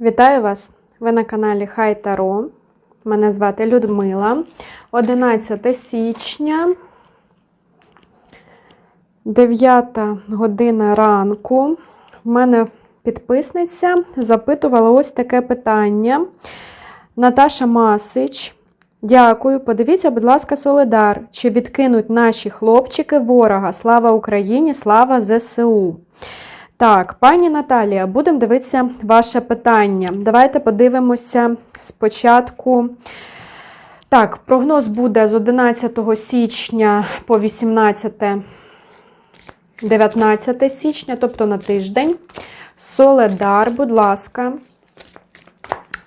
Вітаю вас! Ви на каналі Хай Таро. Мене звати Людмила. 11 січня, 9 година ранку. В мене підписниця запитувала ось таке питання. Наташа Масич. Дякую. Подивіться, будь ласка, Солидар. Чи відкинуть наші хлопчики ворога? Слава Україні! Слава ЗСУ! Так, пані Наталія, будемо дивитися ваше питання. Давайте подивимося спочатку. Так, прогноз буде з 11 січня по 18 19 січня, тобто на тиждень. Соледар, будь ласка,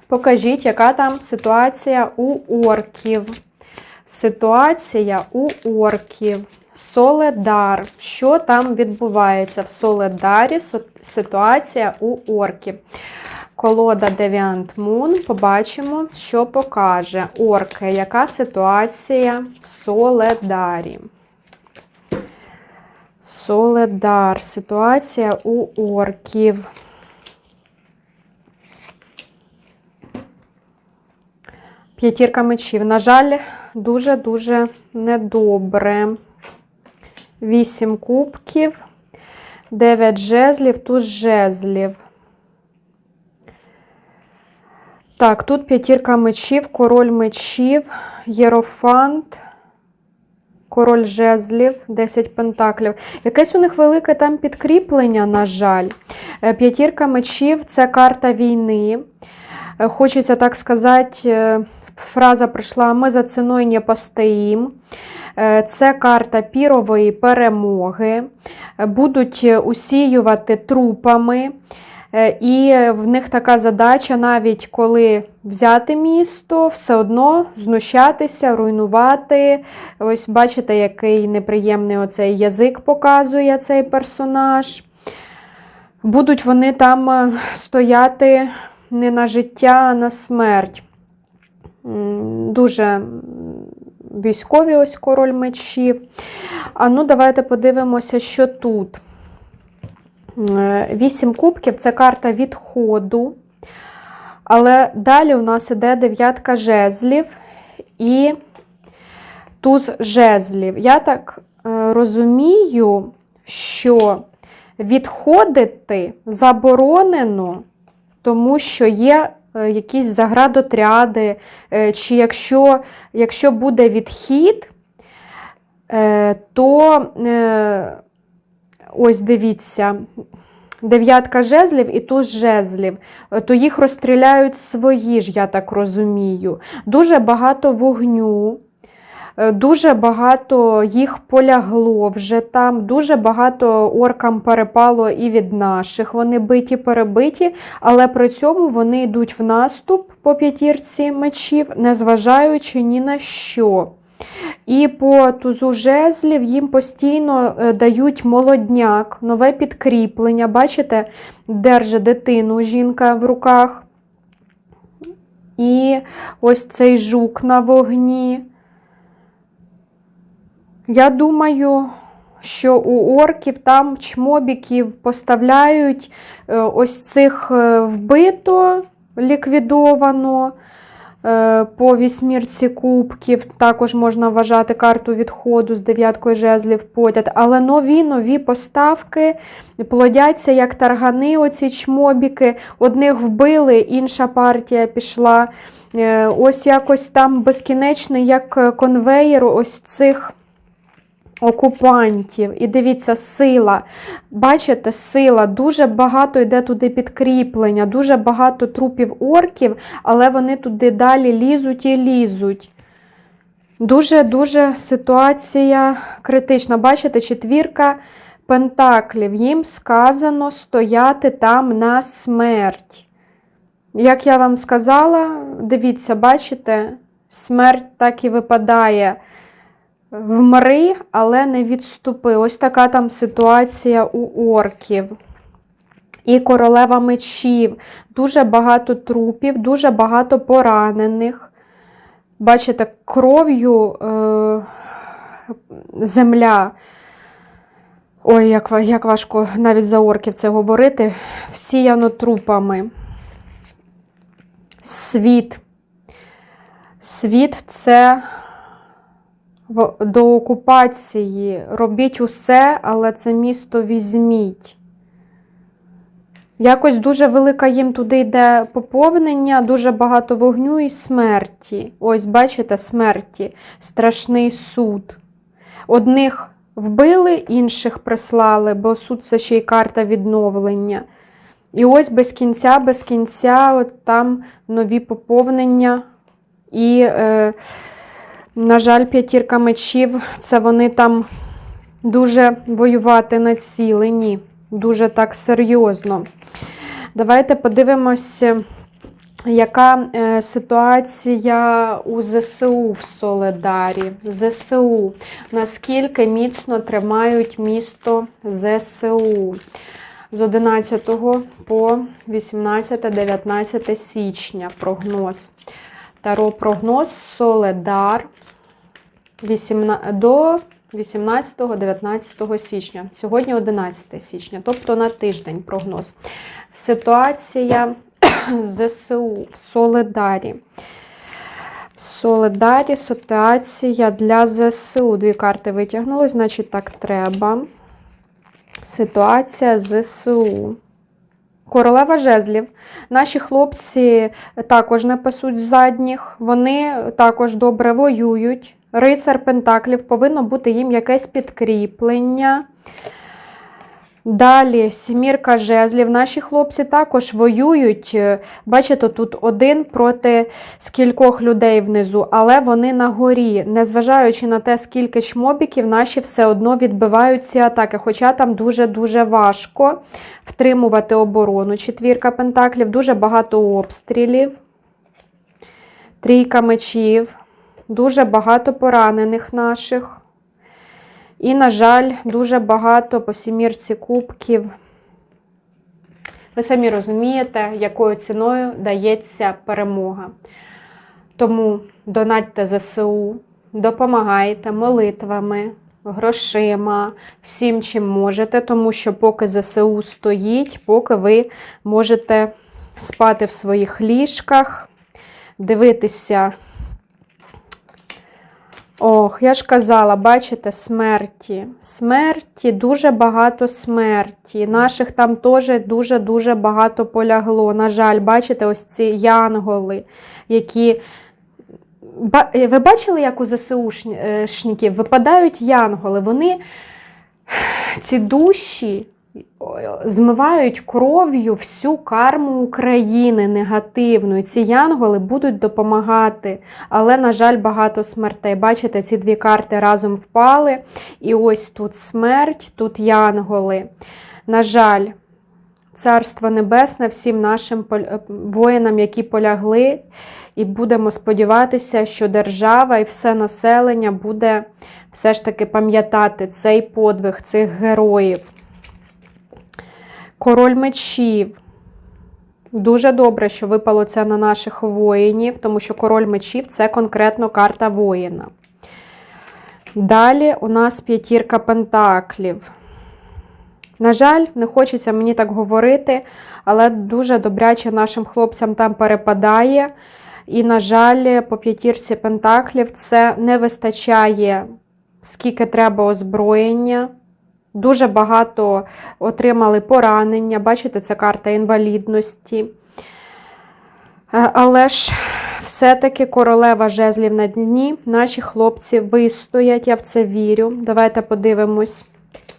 покажіть, яка там ситуація у орків. Ситуація у орків. Соледар. Що там відбувається в Соледарі? Ситуація у орків. Колода Deviant Moon. Побачимо, що покаже орки. Яка ситуація в Соледарі? Соледар. Ситуація у орків. П'ятірка мечів. На жаль, дуже-дуже недобре. 8 кубків, 9 жезлів, туз жезлів. Так, тут п'ятірка мечів, король мечів, єрофант, король жезлів, 10 пентаклів. Якесь у них велике там підкріплення, на жаль. П'ятірка мечів це карта війни. Хочеться так сказати, фраза прийшла: ми за ціною не постоїм. Це карта пірової перемоги. Будуть усіювати трупами. І в них така задача, навіть коли взяти місто, все одно знущатися, руйнувати. Ось бачите, який неприємний оцей язик показує цей персонаж. Будуть вони там стояти не на життя, а на смерть. Дуже військові ось король мечів. А ну, давайте подивимося, що тут. Вісім кубків це карта відходу. Але далі у нас іде дев'ятка жезлів і туз жезлів. Я так розумію, що відходити заборонено, тому що є якісь заградотряди, чи якщо якщо буде відхід, то ось дивіться, дев'ятка жезлів і туз жезлів, то їх розстріляють свої ж, я так розумію. Дуже багато вогню. Дуже багато їх полягло вже там, дуже багато оркам перепало і від наших. Вони биті, перебиті, але при цьому вони йдуть в наступ по п'ятірці мечів, незважаючи ні на що. І по тузу жезлів їм постійно дають молодняк, нове підкріплення. Бачите, держить дитину жінка в руках. І ось цей жук на вогні. Я думаю, що у орків там чмобіків поставляють ось цих вбито, ліквідовано по вісьмірці кубків. Також можна вважати карту відходу з дев'яткою жезлів потяд. Але нові нові поставки плодяться як таргани, оці чмобіки. Одних вбили, інша партія пішла. Ось якось там безкінечний, як конвейер, ось цих окупантів. І дивіться, сила. Бачите, сила, дуже багато йде туди підкріплення, дуже багато трупів орків, але вони туди далі лізуть і лізуть. Дуже-дуже ситуація критична. Бачите, четвірка пентаклів. Їм сказано стояти там на смерть. Як я вам сказала, дивіться, бачите, смерть так і випадає. Вмри, але не відступи. Ось така там ситуація у орків. І королева мечів. Дуже багато трупів, дуже багато поранених. Бачите, кров'ю е, земля. Ой, як як важко навіть за орків це говорити, всіяно трупами. світ. Світ це до окупації. Робіть усе, але це місто візьміть. Якось дуже велика їм туди йде поповнення, дуже багато вогню і смерті. Ось, бачите, смерті, страшний суд. Одних вбили, інших прислали, бо суд це ще й карта відновлення. І ось без кінця, без кінця, от там нові поповнення. І, е, на жаль, п'ятірка мечів це вони там дуже воювати націлені, дуже так серйозно. Давайте подивимося, яка е, ситуація у ЗСУ в Соледарі. ЗСУ. Наскільки міцно тримають місто ЗСУ з 11 по 18-19 січня прогноз. Таро прогноз Соледар 18, до 18-19 січня. Сьогодні 11 січня, тобто на тиждень прогноз. Ситуація з ЗСУ в Соледарі. В Соледарі ситуація для ЗСУ. Дві карти витягнули, значить так треба. Ситуація з ЗСУ. Королева жезлів. Наші хлопці також не задніх, вони також добре воюють. Рицар Пентаклів повинно бути їм якесь підкріплення. Далі сімірка жезлів. Наші хлопці також воюють. Е, Бачите, тут один проти скількох людей внизу, але вони на горі. Незважаючи на те, скільки чмобіків, наші все одно відбивають ці атаки. Хоча там дуже-дуже важко втримувати оборону. Четвірка пентаклів, дуже багато обстрілів. Трійка мечів, дуже багато поранених наших. І, на жаль, дуже багато по сімірці кубків. Ви самі розумієте, якою ціною дається перемога. Тому донатьте ЗСУ, допомагайте молитвами, грошима, всім, чим можете, тому що поки ЗСУ стоїть, поки ви можете спати в своїх ліжках, дивитися. Ох, я ж казала, бачите, смерті. Смерті, дуже багато смерті. Наших там теж дуже-дуже багато полягло. На жаль, бачите, ось ці янголи, які. Е, Ви бачили, як у ЗСУшників випадають янголи? Вони ці душі змивають кров'ю всю карму України негативну. І ці янголи будуть допомагати. Але, на жаль, багато смертей. Бачите, ці дві карти разом впали. І ось тут смерть, тут янголи. На жаль, Царство Небесне всім нашим е, воїнам, які полягли, і будемо сподіватися, що держава і все населення буде все ж таки пам'ятати цей подвиг цих героїв. Король мечів. Дуже добре, що випало це на наших воїнів, тому що король мечів це конкретно карта воїна. Далі у нас п'ятірка пентаклів. На жаль, не хочеться мені так говорити, але дуже добряче нашим хлопцям там перепадає. І, на жаль, по п'ятірці пентаклів це не вистачає, скільки треба озброєння. Дуже багато отримали поранення. Бачите, це карта інвалідності. Е, Але ж все-таки королева жезлів на дні. Наші хлопці вистоять, я в це вірю. Давайте подивимось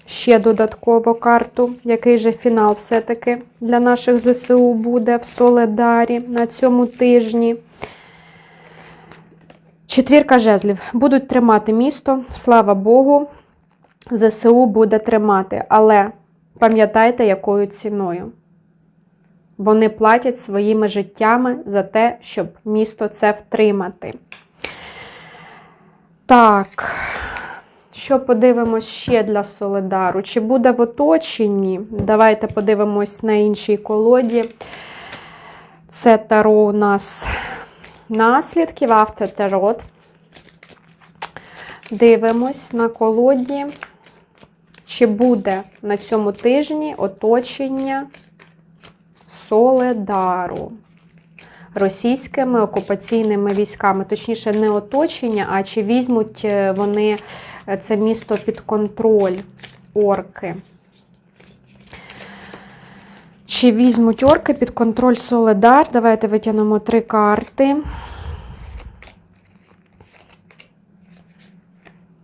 ще додатково карту, який же фінал все-таки для наших ЗСУ буде в Соледарі на цьому тижні. Четвірка жезлів. Будуть тримати місто, слава Богу. ЗСУ буде тримати, але пам'ятайте, якою ціною. Вони платять своїми життями за те, щоб місто це втримати. Так, що подивимось ще для Соледару? Чи буде в оточенні? Давайте подивимось на іншій колоді. Це таро у нас наслідків, автотарот. Дивимось на колоді, чи буде на цьому тижні оточення Соледару. російськими окупаційними військами. Точніше, не оточення, а чи візьмуть е, вони е, це місто під контроль орки. Чи візьмуть орки під контроль Соледар? Давайте витягнемо три карти.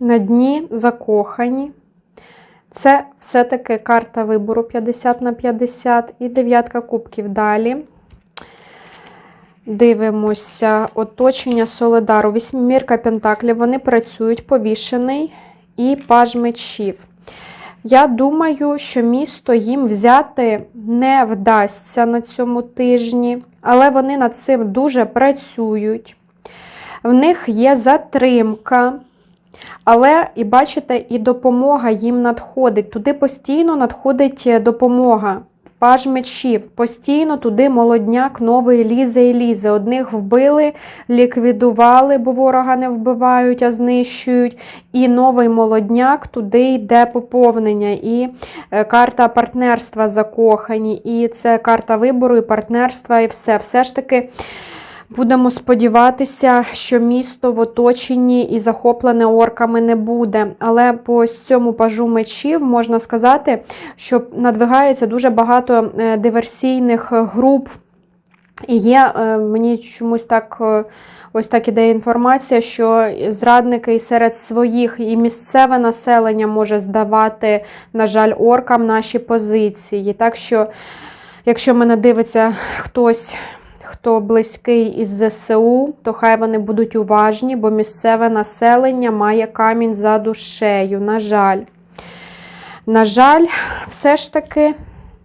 На дні закохані. Це все-таки карта вибору 50 на 50 і дев'ятка кубків далі. Дивимося оточення Соледару. Вісьмірка Пентаклів. Вони працюють повішений і паж мечів. Я думаю, що місто їм взяти не вдасться на цьому тижні, але вони над цим дуже працюють. В них є затримка. Але, і бачите, і допомога їм надходить. Туди постійно надходить е, допомога. Паж мечів. Постійно туди молодняк новий лізе і лізе. Одних вбили, ліквідували, бо ворога не вбивають, а знищують. І новий молодняк туди йде поповнення. І е, карта партнерства закохані. І це карта вибору, і партнерства, і все. Все ж таки. Будемо сподіватися, що місто в оточенні і захоплене орками не буде. Але по ось цьому пажу мечів можна сказати, що надвигається дуже багато е, диверсійних груп. І є е, мені чомусь так е, ось так іде інформація, що зрадники і серед своїх і місцеве населення може здавати, на жаль, оркам наші позиції. Так що, якщо мене дивиться хтось хто близький із ЗСУ, то хай вони будуть уважні, бо місцеве населення має камінь за душею. На жаль, на жаль, все ж таки.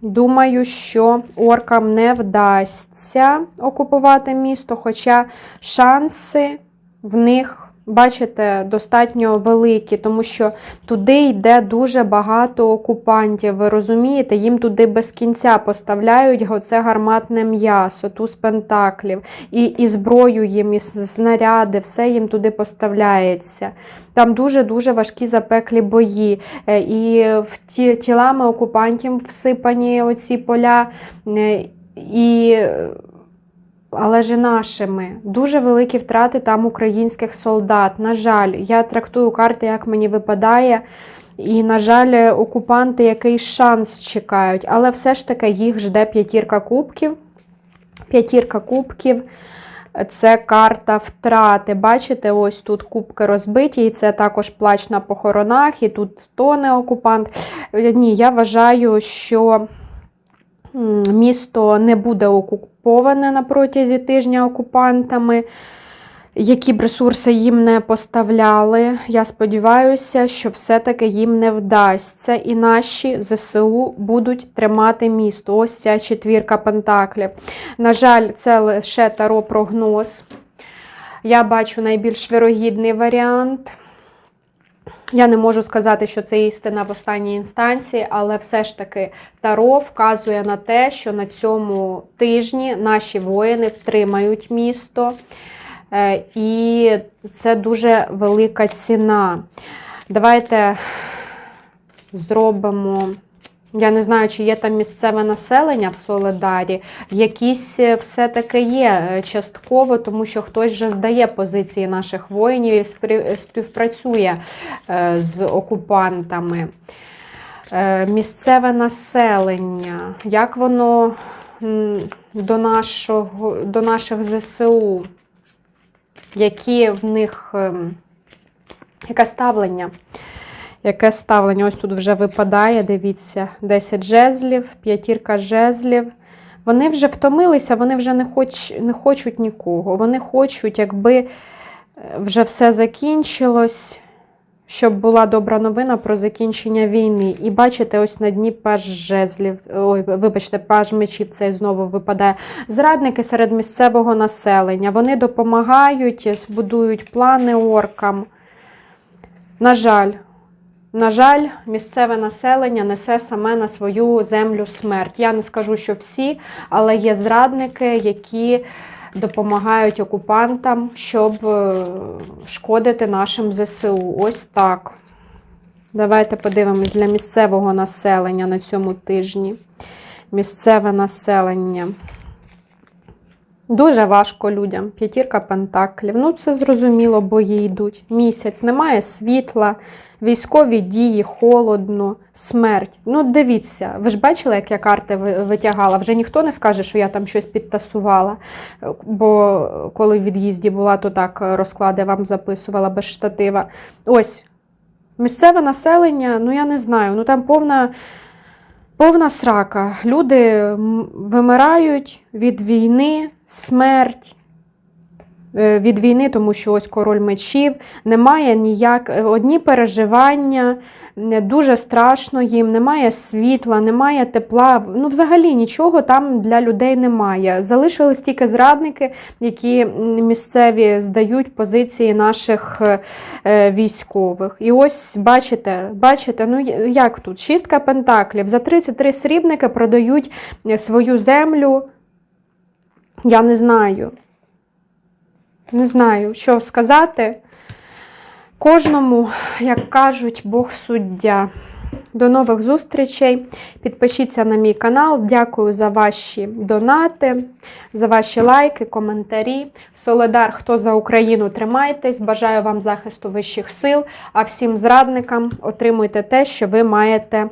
Думаю, що оркам не вдасться окупувати місто, хоча шанси в них бачите, достатньо великі, тому що туди йде дуже багато окупантів. Ви розумієте, їм туди без кінця поставляють оце гарматне м'ясо, туз пентаклів, і, і зброю їм, і снаряди, все їм туди поставляється. Там дуже-дуже важкі запеклі бої. Е, і в ті, тілами окупантів всипані оці поля. Е, і але ж нашими. Дуже великі втрати там українських солдат. На жаль, я трактую карти, як мені випадає. І, на жаль, окупанти якийсь шанс чекають. Але все ж таки їх жде п'ятірка кубків. П'ятірка кубків. Це карта втрати. Бачите, ось тут кубки розбиті, і це також плач на похоронах, і тут тоне окупант. Ні, я вважаю, що місто не буде окуповане на протязі тижня окупантами. Які б ресурси їм не поставляли, я сподіваюся, що все-таки їм не вдасться, і наші ЗСУ будуть тримати місто. Ось ця четвірка пентаклів. На жаль, це лише таро прогноз. Я бачу найбільш вірогідний варіант. Я не можу сказати, що це істина в останній інстанції, але все ж таки Таро вказує на те, що на цьому тижні наші воїни втримають місто. Е, і це дуже велика ціна. Давайте зробимо. Я не знаю, чи є там місцеве населення в Соледарі. Якісь е, все-таки є е, частково, тому що хтось вже здає позиції наших воїнів і співпрацює е, з окупантами. Місцеве населення, як воно до, нашого, до наших ЗСУ, які в них ем, яке ставлення? Яке ставлення? Ось тут вже випадає, дивіться, 10 жезлів, п'ятірка жезлів. Вони вже втомилися, вони вже не, хоч, не хочуть нікого. Вони хочуть, якби е, вже все закінчилось, щоб була добра новина про закінчення війни. І бачите, ось на дні паж жезлів, ой, вибачте, паж мечів цей знову випадає. Зрадники серед місцевого населення. Вони допомагають, будують плани оркам. На жаль. На жаль, місцеве населення несе саме на свою землю смерть. Я не скажу, що всі, але є зрадники, які допомагають окупантам, щоб е, шкодити нашим ЗСУ. Ось так. Давайте подивимось для місцевого населення на цьому тижні. Місцеве населення. Дуже важко людям. П'ятірка пентаклів. Ну, це зрозуміло, бої йдуть. Місяць, немає світла, військові дії, холодно, смерть. Ну, дивіться, ви ж бачили, як я карти витягала? Вже ніхто не скаже, що я там щось підтасувала. Бо коли в від'їзді була, то так розклади вам записувала без штатива. Ось. Місцеве населення, ну я не знаю, ну там повна. Повна срака. Люди вимирають від війни, смерть. Е, Від війни, тому що ось король мечів, немає ніяк, е, одні переживання, дуже страшно їм, немає світла, немає тепла. Ну, взагалі нічого там для людей немає. Залишились тільки зрадники, які місцеві здають позиції наших е, військових. І ось бачите, бачите, ну як тут? Шістка пентаклів. За 33 срібники продають свою землю. Я не знаю. Не знаю, що сказати. Кожному, як кажуть, Бог суддя. До нових зустрічей. Підпишіться на мій канал. Дякую за ваші донати, за ваші лайки, коментарі. Соледар, хто за Україну, тримайтесь. Бажаю вам захисту вищих сил, а всім зрадникам отримуйте те, що ви маєте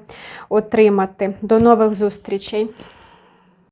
отримати. До нових зустрічей!